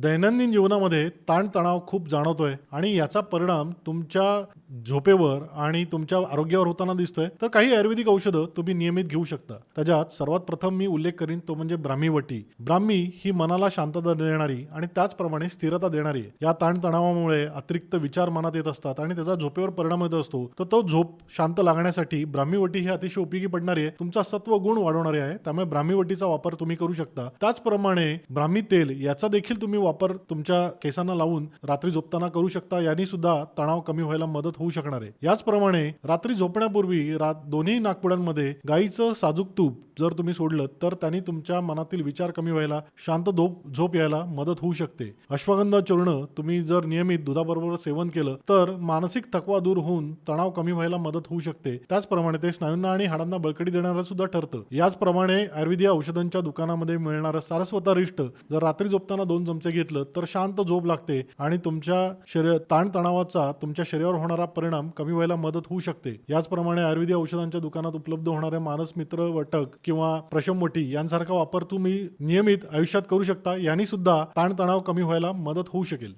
दैनंदिन जीवनामध्ये ताणतणाव खूप जाणवतोय आणि याचा परिणाम तुमच्या झोपेवर आणि तुमच्या आरोग्यावर होताना दिसतोय. तर काही आयुर्वेदिक औषधं तुम्ही नियमित घेऊ शकता. त्याच्यात सर्वात प्रथम मी उल्लेख करीन तो म्हणजे ब्राह्मीवटी. ब्राह्मी ही मनाला शांतता देणारी आणि त्याचप्रमाणे स्थिरता देणारी आहे. या ताणतणावामुळे अतिरिक्त विचार मनात येत असतात आणि त्याचा झोपेवर परिणाम होत असतो. तर तो झोप शांत लागण्यासाठी ब्राह्मीवटी ही अतिशय उपयोगी पडणारी आहे. तुमचा सत्व गुण वाढवणारी आहे. त्यामुळे ब्राह्मीवटीचा वापर तुम्ही करू शकता. त्याचप्रमाणे ब्राह्मी तेल याचा देखील तुम्ही वापर तुमच्या केसांना लावून रात्री झोपताना करू शकता यांनी सुद्धा तणाव कमी व्हायला मदत होऊ शकणार आहे. याचप्रमाणे रात्री झोपण्यापूर्वी रात दोन्ही नागपुड्यांमध्ये गाईचं साजूक तूप जर तुम्ही सोडलं तर त्यांनी तुमच्या मनातील विचार कमी व्हायला शांत झोप झोप यायला मदत होऊ शकते. अश्वगंधा चूर्ण तुम्ही जर नियमित दुधाबरोबर सेवन केलं तर मानसिक थकवा दूर होऊन तणाव कमी व्हायला मदत होऊ शकते. त्याचप्रमाणे ते स्नायूंना आणि हाडांना बळकटी देणारं सुद्धा ठरतं. याचप्रमाणे आयुर्वेदिक औषधांच्या दुकानामध्ये मिळणारं सारस्वता रिष्ट जर रात्री झोपताना दोन चमचे घेतलं तर शांत झोप लागते आणि तुमच्या शरीर ताणतणावाचा तुमच्या शरीरावर होणारा परिणाम कमी व्हायला मदत होऊ शकते. याचप्रमाणे आयुर्वेदिक औषधांच्या दुकानात उपलब्ध होणारे मानस मित्र वटक किंवा प्रशमवटी यांसारखा वापर तुम्ही नियमित आयुष्यात करू शकता. यांनी सुद्धा ताणतणाव कमी व्हायला मदत होऊ शकेल.